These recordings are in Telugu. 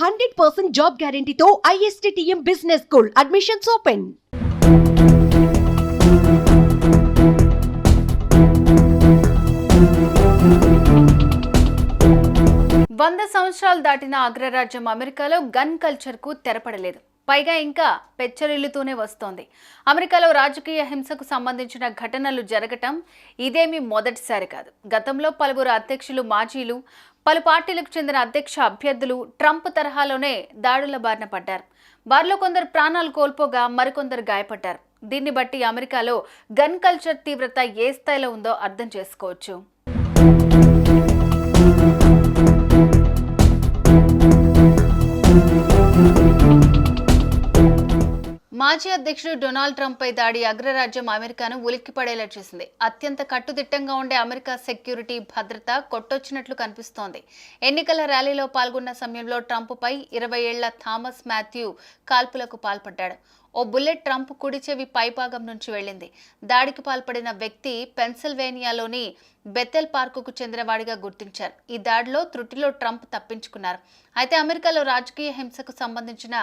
Hundred percent job గ్యారంటీతో ISTM business school. Admissions open వంద సంవత్సరాలు దాటిన అగ్రరాజ్యం అమెరికాలో గన్ కల్చర్కు తెరపడలేదు. పైగా ఇంకా పెచ్చరిల్లుతూనే వస్తోంది. అమెరికాలో రాజకీయ హింసకు సంబంధించిన ఘటనలు జరగటం ఇదేమీ మొదటిసారి కాదు. గతంలో పలువురు అధ్యక్షులు మాజీలు పలు పార్టీలకు చెందిన అధ్యక్ష అభ్యర్థులు ట్రంప్ తరహాలోనే దాడుల బారిన పడ్డారు. వారిలో కొందరు ప్రాణాలు కోల్పోగా మరికొందరు గాయపడ్డారు. దీన్ని బట్టి అమెరికాలో గన్ కల్చర్ తీవ్రత ఏ స్థాయిలో ఉందో అర్థం చేసుకోవచ్చు. మాజీ అధ్యక్షుడు డొనాల్డ్ ట్రంప్ పై దాడి అగ్రరాజ్యం అమెరికాను ఉలిక్కిపడేలా చేసింది. అత్యంత కట్టుదిట్టంగా ఉండే అమెరికా సెక్యూరిటీ భద్రత కొట్టొచ్చినట్లు కనిపిస్తోంది. ఎన్నికల ర్యాలీలో పాల్గొన్న సమయంలో ట్రంప్ పై ఇరవై ఏళ్ళ థామస్ మాథ్యూ కాల్పులకు పాల్పడ్డాడు. ఓ బుల్లెట్ ట్రంప్ కుడి చెవి పైభాగం నుంచి వెళ్ళింది. దాడికి పాల్పడిన వ్యక్తి పెన్సిల్వేనియాలోని బెతెల్ పార్కుకు చెందినవాడిగా గుర్తించారు. ఈ దాడిలో త్రుటిలో ట్రంప్ తప్పించుకున్నారు. అయితే అమెరికాలో రాజకీయ హింసకు సంబంధించిన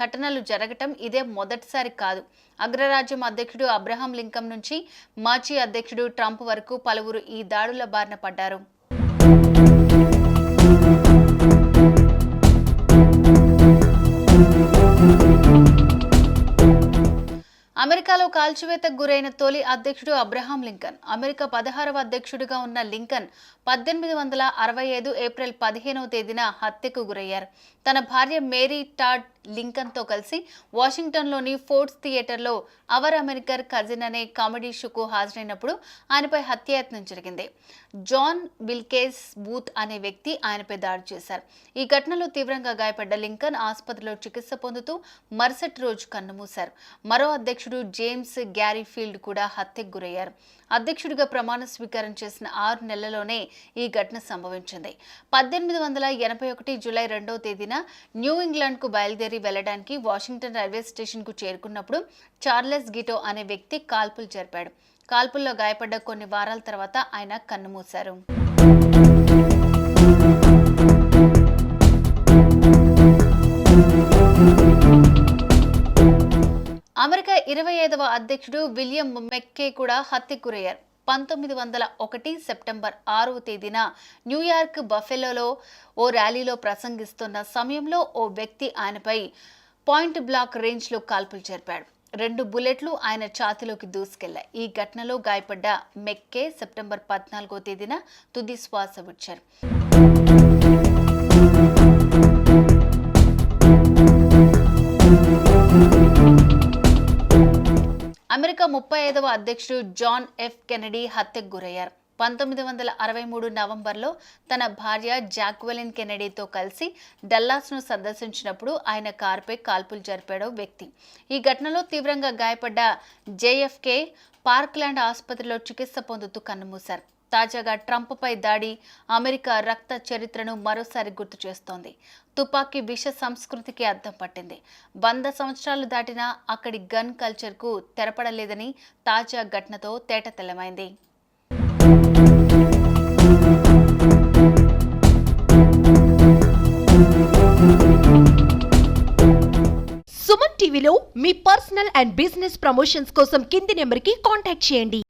ఘటనలు జరగటం ఇదే మొదటిసారి కాదు. అగ్రరాజ్యం అధ్యక్షుడు అబ్రహాం లింకం నుంచి మాజీ అధ్యక్షుడు ట్రంప్ వరకు పలువురు ఈ దాడుల బారిన పడ్డారు. అమెరికాలో కాల్చివేతకు గురైన తొలి అధ్యక్షుడు అబ్రహాం లింకన్ అమెరికా పదహారవ అధ్యక్షుడిగా ఉన్న లింకన్ పద్దెనిమిది వందల అరవై ఐదు ఏప్రిల్ పదిహేనవ తేదీన హత్యకు గురయ్యారు. తన భార్య మేరీ టాడ్ లింకన్తో కలిసి వాషింగ్టన్లోని ఫోర్ట్స్ థియేటర్లో అవర్ అమెరికర్ కజిన్ అనే కామెడీ షోకు హాజరైనప్పుడు ఆయనపై హత్యాయత్నం జరిగింది. జాన్ విల్కేస్ బూత్ అనే వ్యక్తి ఆయనపై దాడి చేశారు. ఈ ఘటనలో తీవ్రంగా గాయపడ్డ లింకన్ ఆసుపత్రిలో చికిత్స పొందుతూ మరుసటి రోజు కన్నుమూశారు. మరో అధ్యక్షుడు జేమ్స్ గ్యారీ ఫీల్డ్ కూడా హత్యకు గురయ్యారు. అధ్యక్షుడిగా ప్రమాణ స్వీకారం చేసిన ఆరు నెలల్లోనే ఈ ఘటన సంభవించింది. పద్దెనిమిది వందల ఎనభై ఒకటి జూలై రెండవ తేదీన న్యూ ఇంగ్లాండ్కు బయలుదేరి వెళ్ళడానికి వాషింగ్టన్ రైల్వే స్టేషన్కు చేరుకున్నప్పుడు చార్లెస్ గిటో అనే వ్యక్తి కాల్పులు జరిపాడు. కాల్పుల్లో గాయపడ్డ కొన్ని వారాల తర్వాత ఆయన కన్నుమూశారు. అమెరికా ఇరవై ఐదవ అధ్యక్షుడు విలియం మెక్కే కూడా హత్యకు గురయ్యారు. పంతొమ్మిది వందల ఒకటి సెప్టెంబర్ ఆరవ తేదీన న్యూయార్క్ బఫెలోలో ఓ ర్యాలీలో ప్రసంగిస్తున్న సమయంలో ఓ వ్యక్తి ఆయనపై పాయింట్ బ్లాక్ రేంజ్లో కాల్పులు జరిపాడు. రెండు బుల్లెట్లు ఆయన ఛాతిలోకి దూసుకెళ్ళాయి. ఈ ఘటనలో గాయపడ్డ మెక్కే సెప్టెంబర్ పద్నాలుగో తేదీన తుది శ్వాస విడిచారు. అమెరికా ముప్పై ఐదవ అధ్యక్షుడు జాన్ ఎఫ్ కెనడీ హత్యకు గురయ్యారు. పంతొమ్మిది వందల అరవై మూడు నవంబర్లో తన భార్య జాక్వెలిన్ కెనడీతో కలిసి డల్లాస్ను సందర్శించినప్పుడు ఆయన కారుపై కాల్పులు జరిపాడో వ్యక్తి. ఈ ఘటనలో తీవ్రంగా గాయపడ్డ జేఎఫ్కే పార్క్లాండ్ ఆసుపత్రిలో చికిత్స పొందుతూ కన్నుమూశారు. తాజాగా ట్రంప్పై దాడి అమెరికా రక్త చరిత్రను మరోసారి గుర్తు చేస్తోంది. తుపాకీ విష సంస్కృతికి అద్దం పట్టింది. వంద సంవత్సరాలు దాటినా అక్కడి గన్ కల్చర్కు తెరపడలేదని తాజా ఘటనతో తేటతెల్లమైంది సుమన్ టీవీలో మీ పర్సనల్ అండ్ బిజినెస్ ప్రమోషన్స్ కోసం కింది నెంబర్కి కాంటాక్ట్ చేయండి.